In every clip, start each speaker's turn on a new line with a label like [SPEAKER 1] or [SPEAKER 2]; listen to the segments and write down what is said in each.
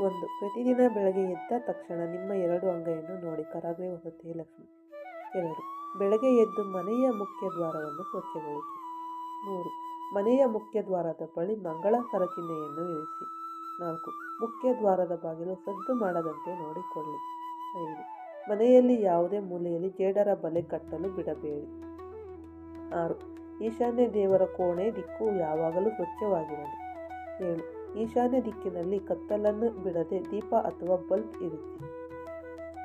[SPEAKER 1] ಒಂದು. ಪ್ರತಿದಿನ ಬೆಳಗ್ಗೆ ಎದ್ದ ತಕ್ಷಣ ನಿಮ್ಮ ಎರಡು ಅಂಗೈಯನ್ನು ನೋಡಿ ಕರವೇ ಹೊಸತೆ ಲಕ್ಷ್ಮಿ. ಎರಡು. ಬೆಳಗ್ಗೆ ಎದ್ದು ಮನೆಯ ಮುಖ್ಯ ದ್ವಾರವನ್ನು ಸ್ವಚ್ಛಗೊಳಿಸಿ. ಮೂರು. ಮನೆಯ ಮುಖ್ಯ ದ್ವಾರದ ಬಳಿ ಮಂಗಳ ಸರಚಿಹ್ನೆಯನ್ನು ಇರಿಸಿ. ನಾಲ್ಕು. ಮುಖ್ಯ ದ್ವಾರದ ಬಾಗಿಲು ಸದ್ದು ಮಾಡದಂತೆ ನೋಡಿಕೊಳ್ಳಿ. ಐದು. ಮನೆಯಲ್ಲಿ ಯಾವುದೇ ಮೂಲೆಯಲ್ಲಿ ಜೇಡರ ಬಲೆ ಕಟ್ಟಲು ಬಿಡಬೇಡಿ. ಆರು. ಈಶಾನ್ಯ ದೇವರ ಕೋಣೆ ದಿಕ್ಕು ಯಾವಾಗಲೂ ಸ್ವಚ್ಛವಾಗಿರಲಿ. ಏಳು. ಈಶಾನ್ಯ ದಿಕ್ಕಿನಲ್ಲಿ ಕತ್ತಲನ್ನು ಬಿಡದೆ ದೀಪ ಅಥವಾ ಬಲ್ಬ್ ಇರಿಸಿ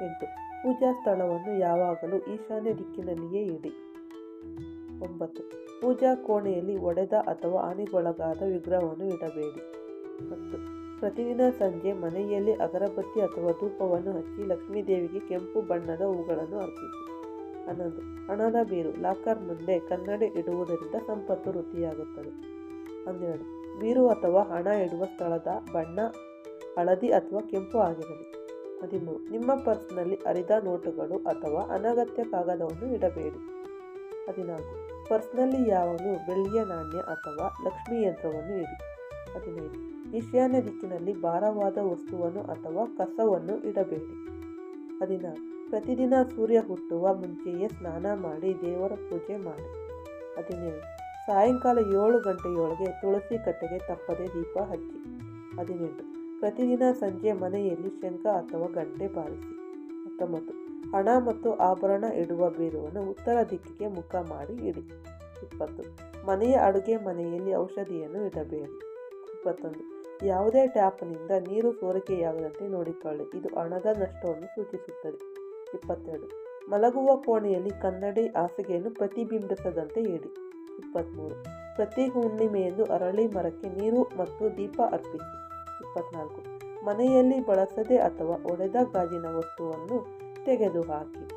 [SPEAKER 1] ಎಂಟು, ಪೂಜಾ ಸ್ಥಳವನ್ನು ಯಾವಾಗಲೂ ಈಶಾನ್ಯ ದಿಕ್ಕಿನಲ್ಲಿಯೇ ಇಡಿ. ಒಂಬತ್ತು, ಪೂಜಾ ಕೋಣೆಯಲ್ಲಿ ಒಡೆದ ಅಥವಾ ಹಾನಿಗೊಳಗಾದ ವಿಗ್ರಹವನ್ನು ಇಡಬೇಡಿ. ಮತ್ತು ಪ್ರತಿದಿನ ಸಂಜೆ ಮನೆಯಲ್ಲಿ ಅಗರಬತ್ತಿ ಅಥವಾ ಧೂಪವನ್ನು ಹಚ್ಚಿ ಲಕ್ಷ್ಮೀದೇವಿಗೆ ಕೆಂಪು ಬಣ್ಣದ ಹೂಗಳನ್ನು ಅರ್ಪಿಸಿ. ಹನ್ನೊಂದು, ಹಣದ ಬೀರು, ಲಾಕರ್ ಮುಂದೆ ಕನ್ನಡಿ ಇಡುವುದರಿಂದ ಸಂಪತ್ತು ವೃದ್ಧಿಯಾಗುತ್ತದೆ. ಹನ್ನೆರಡು ಬೀರು ಅಥವಾ ಹಣ ಇಡುವ ಸ್ಥಳದ ಬಣ್ಣ, ಹಳದಿ ಅಥವಾ ಕೆಂಪು ಆಗಿರಲಿ. ಹದಿಮೂರು. ನಿಮ್ಮ ಪರ್ಸ್ನಲ್ಲಿ ಅರಿದ ನೋಟುಗಳು ಅಥವಾ ಅನಗತ್ಯ ಕಾಗದವನ್ನು ಇಡಬೇಡಿ. ಹದಿನಾಲ್ಕು. ಪರ್ಸ್ನಲ್ಲಿ ಯಾವಾಗಲೂ ಬೆಳ್ಳಿಯ ನಾಣ್ಯ ಅಥವಾ ಲಕ್ಷ್ಮೀ ಯಂತ್ರವನ್ನು ಇಡಿ. ಹದಿನೈದು. ಈಶಾನ್ಯ ದಿಕ್ಕಿನಲ್ಲಿ ಭಾರವಾದ ವಸ್ತುವನ್ನು ಅಥವಾ ಕಸವನ್ನು ಇಡಬೇಡಿ. ಹದಿನಾರು. ಪ್ರತಿದಿನ ಸೂರ್ಯ ಹುಟ್ಟುವ ಮುಂಚೆಯೇ ಸ್ನಾನ ಮಾಡಿ ದೇವರ ಪೂಜೆ ಮಾಡಿ. ಹದಿನೇಳು. ಸಾಯಂಕಾಲ ಏಳು ಗಂಟೆಯೊಳಗೆ ತುಳಸಿ ಕಟ್ಟೆಗೆ ತಪ್ಪದೆ ದೀಪ ಹಚ್ಚಿ. ಹದಿನೆಂಟು. ಪ್ರತಿದಿನ ಸಂಜೆ ಮನೆಯಲ್ಲಿ ಶಂಖ ಅಥವಾ ಗಂಟೆ ಬಾರಿಸಿ. ಹತ್ತೊಂಬತ್ತು. ಹಣ ಮತ್ತು ಆಭರಣ ಇಡುವ ಬೀರುವನ್ನು ಉತ್ತರ ದಿಕ್ಕಿಗೆ ಮುಖ ಮಾಡಿ ಇಡಿ. ಇಪ್ಪತ್ತು. ಮನೆಯ ಅಡುಗೆ ಮನೆಯಲ್ಲಿ ಔಷಧಿಯನ್ನು ಇಡಬೇಡಿ. ಇಪ್ಪತ್ತೊಂದು. ಯಾವುದೇ ಟ್ಯಾಪ್ನಿಂದ ನೀರು ಸೋರಿಕೆಯಾಗದಂತೆ ನೋಡಿಕೊಳ್ಳಿ. ಇದು ಹಣದ ನಷ್ಟವನ್ನು ಸೂಚಿಸುತ್ತದೆ. ಇಪ್ಪತ್ತೆರಡು. ಮಲಗುವ ಕೋಣೆಯಲ್ಲಿ ಕನ್ನಡಿ ಹಾಸಿಗೆಯನ್ನು ಪ್ರತಿಬಿಂಬಿಸದಂತೆ ಇಡಿ. ಇಪ್ಪತ್ತ್ಮೂರು ಪ್ರತಿ ಹುಣ್ಣಿಮೆಯಂದು ಅರಳಿ ಮರಕ್ಕೆ ನೀರು ಮತ್ತು ದೀಪ ಅರ್ಪಿಸಿ. ಇಪ್ಪತ್ನಾಲ್ಕು. ಮನೆಯಲ್ಲಿ ಬಳಸದೆ ಅಥವಾ ಒಡೆದ ಗಾಜಿನ ವಸ್ತುವನ್ನು ತೆಗೆದುಹಾಕಿ.